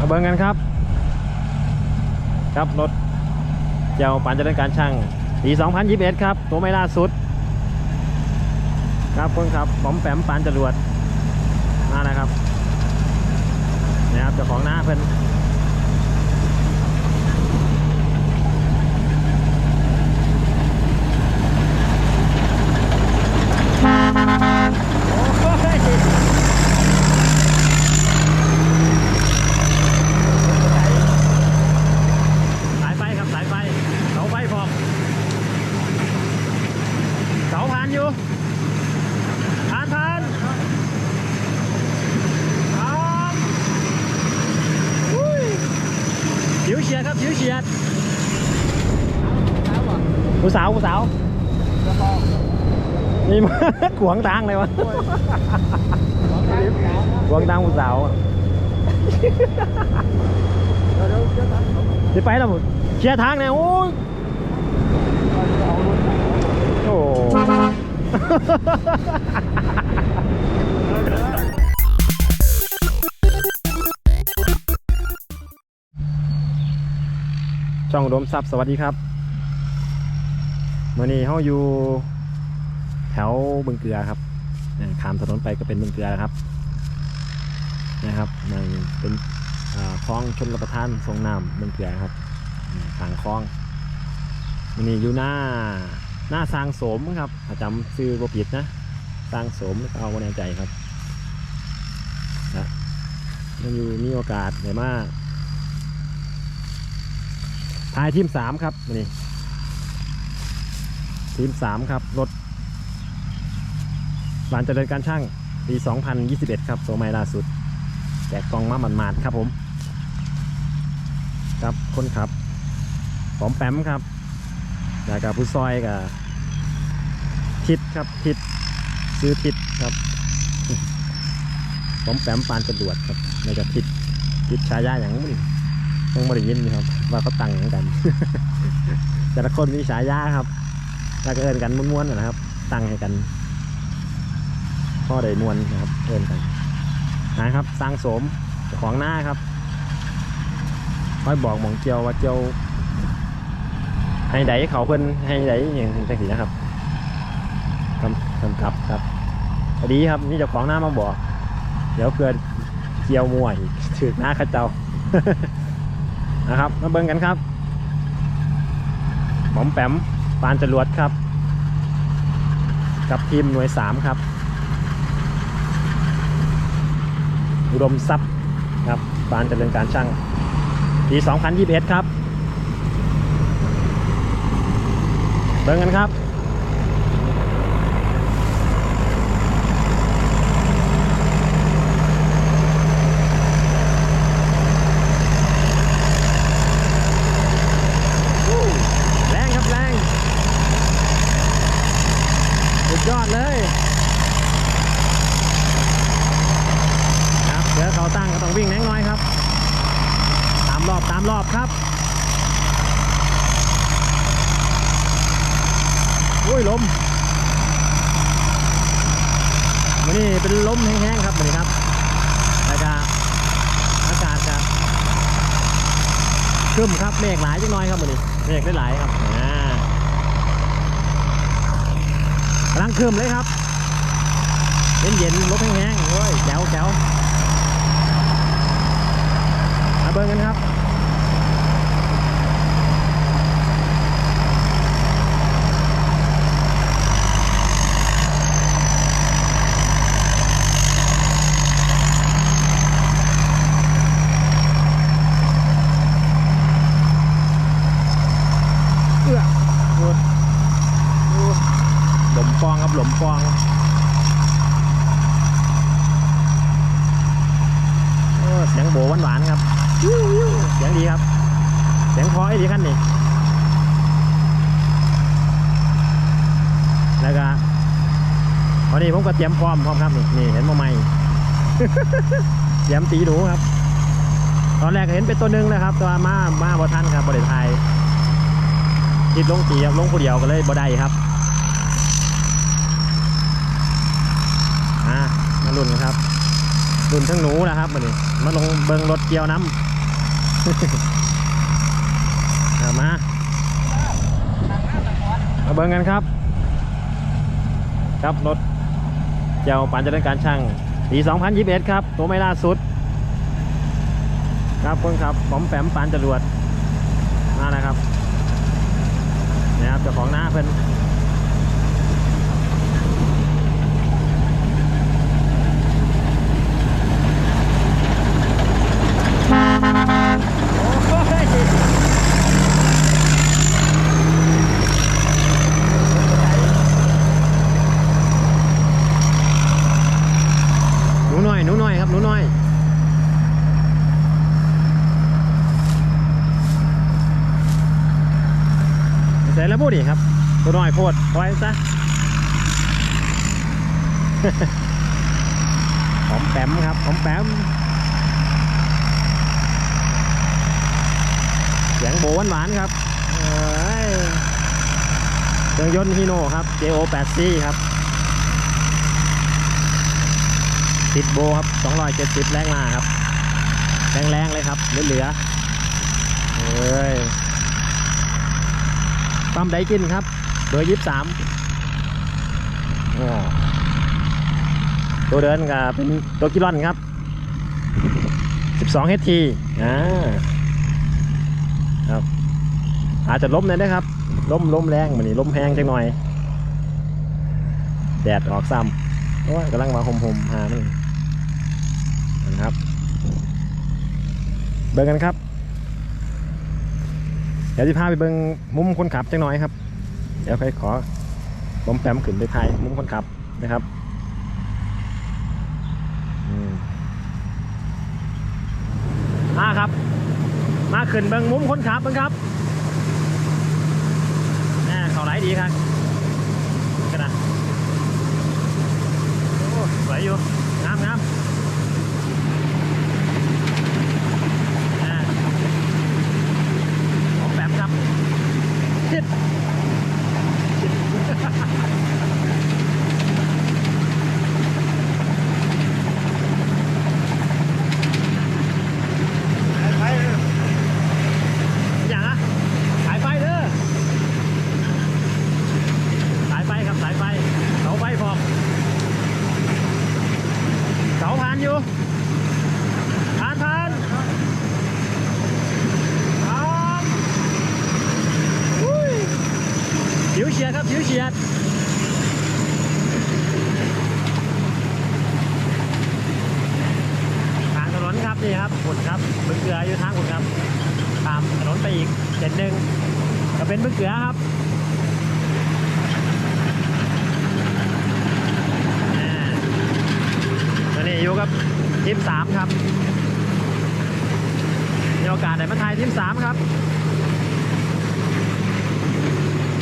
มาเบิ้งกันครับ ครับรถเจ้าปันเจริญการช่างปี2021 ครับ ตัวไม่ล่าสุด ครับคนครับปอมแปมปานจรวดมานะครับนะครับเจ้าของหน้าเพิ่นโอ้ยสายไฟครับสายไฟเสาไฟพร้อมเสาผ่านอยู่ ผ่านผ่านผ่านอุ้ยผิวเฉียดครับผิวเฉียดผู้ สาวนี่มาขวางทางเลยวะขวางทางผู้สาวจะไปแล้วหมดเคลียร์ทางเนี่ยโอ้ยโอ้ช่องรวมทรัพย์สวัสดีครับ มื่อนี้เขาอยู่แถวบึงเกลือครับขามถนนไปก็เป็นบึงเกลือครับ นะครับมันเป็นคลองชนรับประทานทรงน้ำบึงเกลือครับทางคลองมื่อนี้อยู่หน้าหน้าสร้างโสมครับถ้าจำซื้อบ่ผิดนะสร้างโสมเอาไว้ในใจครับนะมันอยู่มีโอกาสเดี๋ยวมาทายทีมสามครับนี่ ทีมสามครับรถลานเจริญการช่างปี 2021 ครับตัวใหม่ล่าสุดแจกกล่องมาหมาดๆครับผม ครับคนขับปอมแปมครับแล้วกับผู้ซอยกับทิศครับทิศซื้อทิศครับปอมแปมปานจรวดครับแล้วก็ทิศทิศชายาอย่างนี้ยังม่ได้ยินครับ ว่าเขาตั้งกัน แต่ละคนมีฉายาครับ แล้วก็เอินกันม้วนๆนะครับ ตั้งให้กันพ่อได้มวนนะครับเอินกันนะครับสร้างโสมของหน้าครับคอยบอกมองเจียวว่าเจียวให้ไดเขาเพิ่นให้ไดอย่างจังสีนะครับคำคำครับครับอดีครับนี่จ้าของหน้ามาบอก เดี๋ยวเกิดเจียวมวยถือหน้าข้าเจ้านะครับ มาเบิ่งกันครับหมอมแปม ปานจรวดครับ กับทีมหน่วยสามครับ อุดมทรัพย์ครับปานเจริญการช่างปี 2021 ครับเบิ่งกันครับ แรงครับแรงสุดยอดเลยครับเดี๋ยวเขาตั้งก็ต้องวิ่งแรงน้อยครับ ตามรอบครับโอ้ยลมวันนี้เป็นลมแห้งๆครับวันนี้ครับแล้วก็อากาศจะครึ้มครับเมฆหลายจังน้อยครับวันนี้เมฆได้หลายครับอ่ากำลังครึ้มเลยครับเย็นเย็นๆลมแห้งๆโอ้ยแจ๋วแจ๋วมาเบิ่งกันครับ เอื้อดูดูหลมฟองครับ หลมฟองเสียงโบหวานๆครับ เสียงดีครับ เสียงพอไอ้ดีขั้นนี่แล้วก็วันนี้ผมก็เตรียมพร้อมพร้อมครับนี่นี่เห็นมาใหม่เตรียมตีหนูครับ ตอนแรกเห็นเป็นตัวหนึ่งนะครับ ตัวมามาบอทันครับบริไทยคิดลงตีลงผู้เดียวก็เลยบ่ได้ครับอ่า มาลุ้นกันครับลุ้นทั้งหนูนะครับมานี่มาลงเบิงรถเกี่ยวน้เอามามาเบิ่งกันครับ ครับรถเจ้าปานเจริญการช่างปี 2021 ครับ ตัวไม่ล่าสุด ครับคนครับผมแปมปานจรวดมานะครับนี่ครับเจ้าของหน้าเพิ่อนโอ้ยหนูหน่อยหนูหน่อยครับหนูหน่อย ใส่แล้วพูดดิครับ ตัวน้อยโพดปล่อยซะหอมแปมครับหอมแปมเสียงโบหวานๆครับเครื่องยนต์ฮีโน่ครับ JO 8 c ครับ ติดโบครับ 270 แรงมาครับ แรงๆเลยครับ เหลือๆเอ้ยปั๊มไดกินครับ เบอร์ยี่สิบสามตัวเดินกับเป็นตัวกิลอนครับสิบสองเฮทีอ่าครับอาจจะล้มเลยนะครับล้มล้มแรงเหมือนนี่ล้มแห้งจังหน่อย แดดออกซ้ำโอ้ยกำลังมาห่มๆหานี่นะครับ เบิ่งกันครับ เดี๋ยวจะพาไปเบิ่งมุมคนขับจังหน่อยครับ เดี๋ยวใครขอผมแปมขึ้นไปถ่ายมุมคนขับนะครับมาครับ มาขึ้นเบิ่งมุมคนขับเบิ่งครับแน่เขาไหลดีครับกันนะโอ้สวยอยู่งามงามอ่า ของแบบครับชิดอย่างอะสายไฟเด้อสายไฟครับสายไฟเสาไฟพร้อมเสาผ่านอยู่ผ่านผ่านผ่าน อุ้ยผิวเฉียดครับผิวเฉียดทางถนนครับนี่ครับขุดครับบึงเกลืออยู่ทางขุดครับ ตามถนนไปอีกเจ็ดหนึ่งก็เป็นบึงเกลือครับอ่าตอนนี้อยู่กับทีมสามครับมีโอกาสได้มาถ่ายทีมสามครับ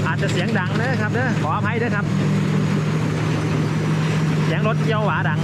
อาจจะเสียงดังเด้อครับเด้อขออภัยเด้อครับ เสียงรถเกียวหวาดัง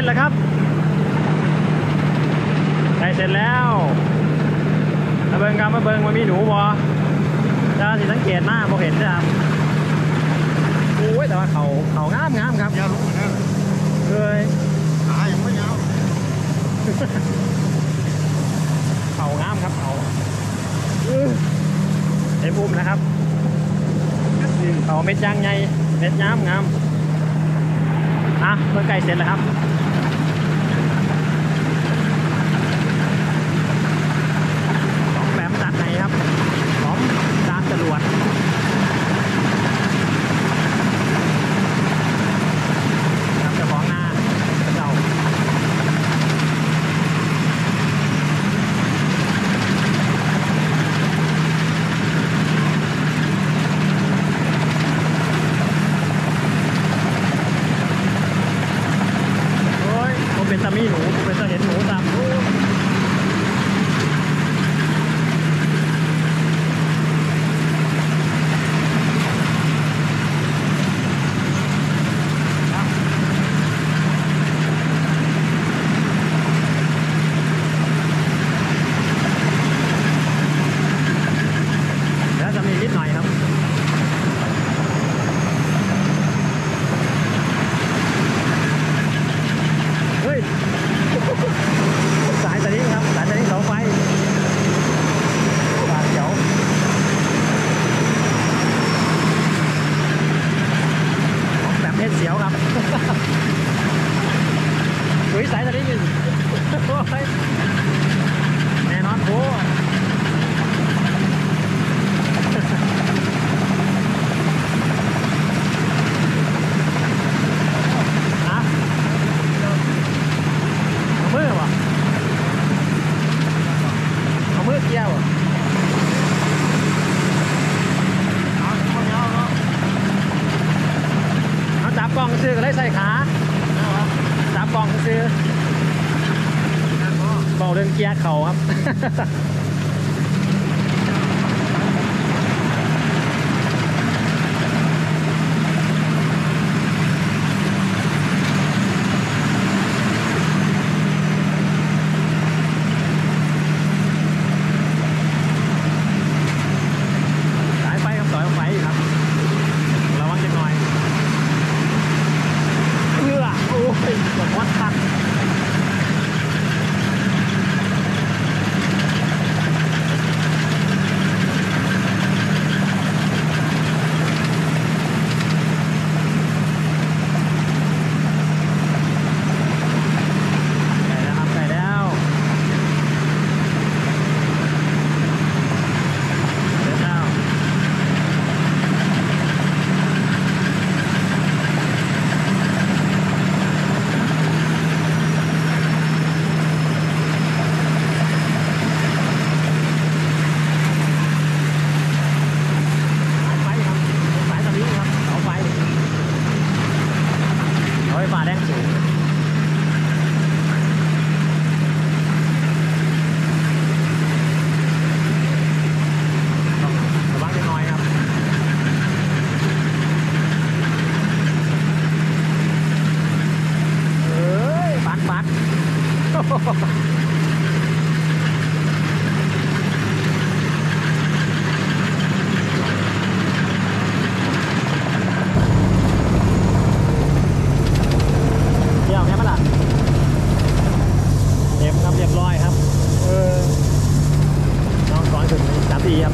็จแล้วครับใกล้เสร็จแล้วมาเบิงครับมาเบิงมันมีหนูบอจะสิสังเกตหน้ากพอเห็นนะครับโอ้ยแต่ว่าเขาเขางามงามครับยาวนะเคยขายังไม่ยาวเขางามครับเขาเต็มอุ้มนะครับเขาเม็ดยางไงเม็ดงามงามอะเมื่อไก่เสร็จแล้วครับ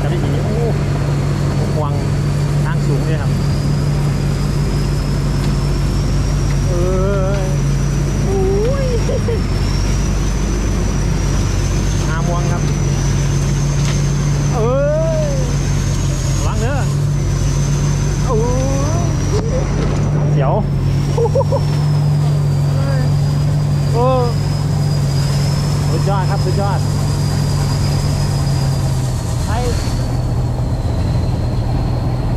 ครับสามดีสีโอ้ห่วงทางสูงเลยครับ เออโอ้ยหาม่วงครับ เอ้ยระวังเด้อโอ้ยเสียว โอ้สุดยอดครับสุดยอดไอ้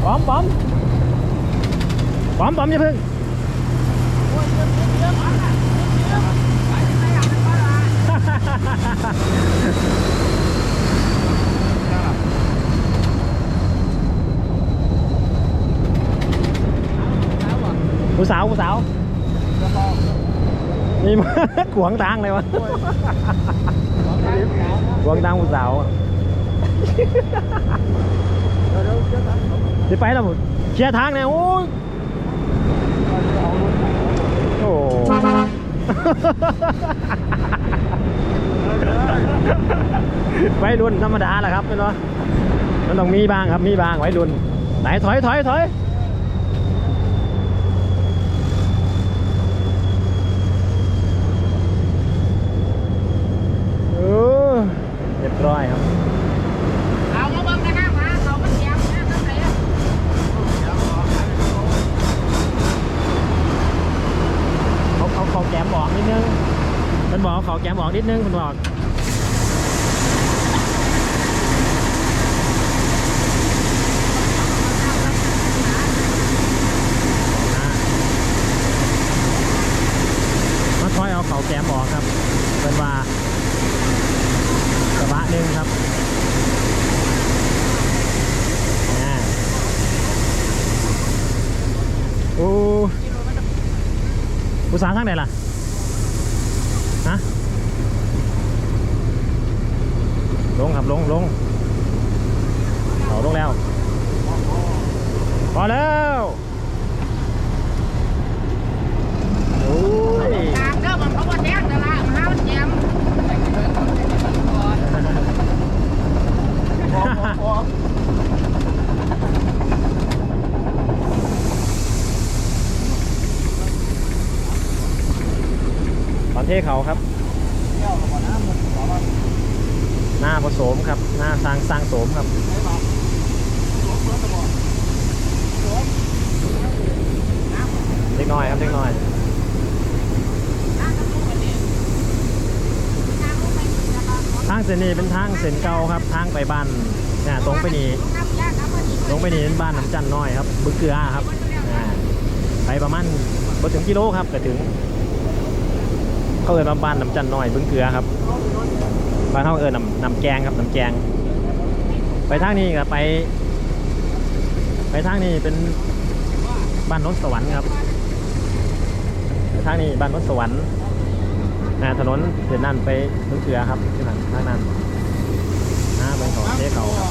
ปอมปอม ปอมอมอย่าเพึ่งผู้สาวผู้สาวนี่มาขวางทางเลยวะขวางทางผู้สาวอะสิไปแล้วเคลียร์ทางเนี่ยโอ้ย โอ้ไว้รุ่นธรรมดาแหละครับเป็นวะมันต้องมีบ้างครับมีบ้างไว้รุ่น ไหนถอยถอยถอยเออเรียบร้อยครับ เอามาเบิ่งกันนะมาเขามันแจมนะตั้งแต่ เขาเขาเขาแกมบอกนิดนึงมันบอกเขา แกมบอกนิดนึงมันบอกอ่ามาคอยเอาเขาแกมบอกครับ เป็นว่ากระบะหนึ่งครับโอ้ผู้สาวทางไหนล่ะ ลงครับลงลงเอาลงแล้ว พอแล้วโอ้ย ตามเด้อมันเพราะว่าแดงแต่ละมันห้ามันแจม ตอน เทเขาครับ หน้าผสมครับ หน้าสร้างสร้างโสมครับเล็กน้อยครับเล็กน้อยทางเสนีเป็นทางเส้นเก่าครับ ทางไปบ้านเนี่ยตรงไปนี่ตรงไปนี่เป็นบ้านน้ำจันน้อยครับบึกเกลือครับไปประมาณบ่ถึงกิโลครับก็ถึง เขาเอินว่าบ้านน้ำจันน้อยบึงเกลือครับบ้านเขาเอินน้ำน้ำแกงครับน้ำแกง ไปทางนี้ก็ไป ไปทางนี้เป็นบ้านโนนสวรรค์ครับไปทางนี้บ้านโนนสวรรค์อ่าถนนเดินนั่นไปบึงเกลือครับที่นั่นทางนั้นอ่าเมืองของเจ๊เขาครับ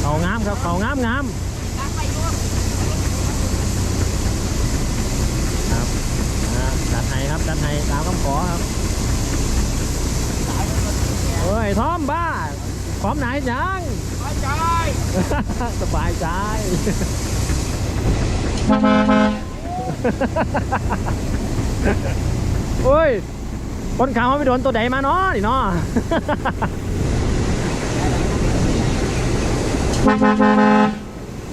เขางามครับเขางามงามครับ จัดให้ครับจัดให้ตามคำขอครับเฮ้ยทอมบ้าพร้อมไหนยังไปใจสบายใจโอ้ยคนข่าวมันไปโดนตัวใดมาเนาะนี่เนาะ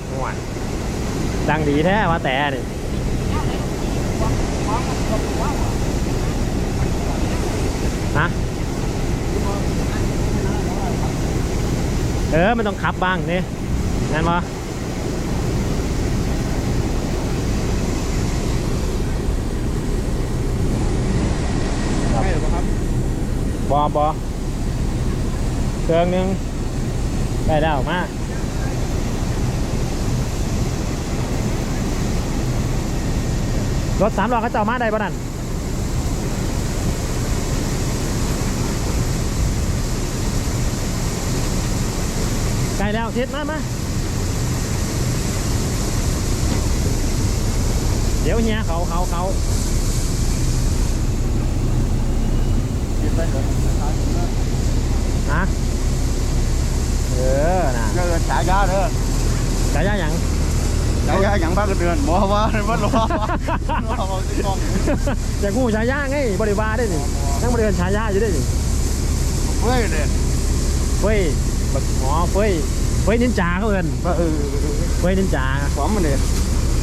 โอ้ยดังดีแท้ว่าแต่นี่ เออ มันต้องขับบ้างนี่งั้นปะบอบอเครื่องหนึงได้แล้วมารถสามล้อเขาเจ้ามาได้ปะนั่น ใกล้แล้วทิศมามาเดี๋ยวเฮียเขาเขาเขาฮะเออน่ะเงินฉายาเด้อกายาหยังฉายาอย่างบ้านเดือนบ่ว่ามันรอรอติดกล้องอยากงูฉายาไงบริวารได้สิยังบริเวณฉายาอยู่ได้สิเฮ้ยเนี่ยเฟ้ย แบบหมอเฟ้ยเฟ้ยนินจาเขาเอินเออเฟ้ยนินจาความมันเนี่ย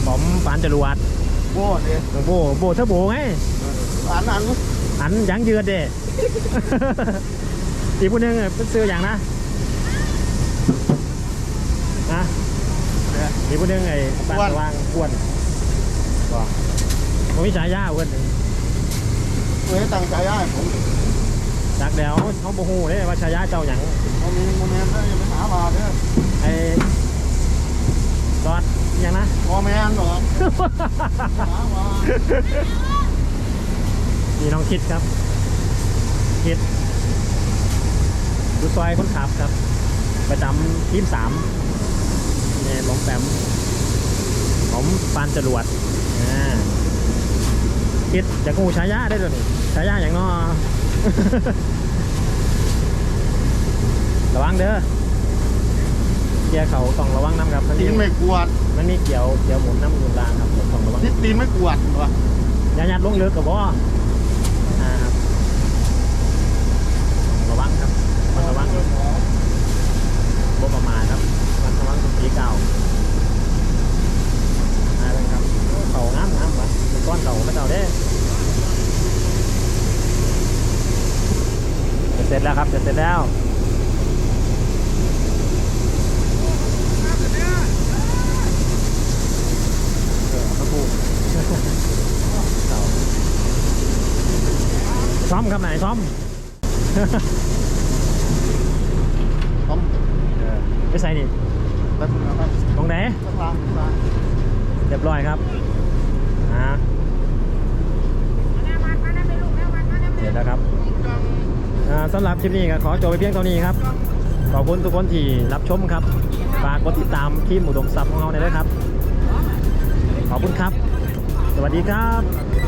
ผมปานจรวดโบ้เนี่ยโบโบเทอร์โบไงอันนั้นหันหยังเยือดเด้ อีกผู้หนึงอะเป็นซื้ออย่างนะนะอีกผู้หนึงไอ้ปานสว่างอ้วนบอกผมมีฉายาอ้วนเฮ้ยตั้งฉายาให้ผม จากเดี๋ยวเขาโมโหเลยว่าฉายาเจ้าหยังเขามีโมเมนต์ได้ยังไปหามาเด้อไอ้รอดหยังนะโมเมนต์หรอหามานี่น้องคิดครับ คิดดูซอยคนขับครับ ประจำทีมสามเนี่ยผมแปมผมปานจรวดอ่าคิดจะกูฉายาได้ด้วยนี่ฉายาอย่างน้อ ระวังเด้อเกียร์เขาต้องระวังน้ำครับมันตีมีนไม่กวดมันมีเกี่ยวเกี่ยวหมุนน้ำหมุนรางครับต้องระวังที่ตีนไม่กวดวะอย่ายัดลงเลือกกับว่าอ่าครับระวังครับมันระวังบ่ประมาณครับมันระวังตรงที่เก่าอ่าเลยครับเขางามงามวะเป็นก้อนเก่าไม่เก่าเด้จ เสร็จแล้วครับจะเสร็จแล้วเออครับผมเก่าซ้อมครับไหนซ้อมผมเออไปใส่นี่แป๊บนึงนะครับตรงไหนข้างล่างข้างล่างเรียบร้อยครับอ่าหน้ามันมาหน้าไปลูกหน้ามันมาหน้าไปเสร็จแล้วครับอ่า สำหรับคลิปนี้ก็ขอจบไปเพียงเท่านี้ครับ ขอบคุณทุกคนที่รับชมครับ ฝากกดติดตามทีมอุดมทรัพย์ของเราหน่อยด้วยครับ ขอบคุณครับ สวัสดีครับ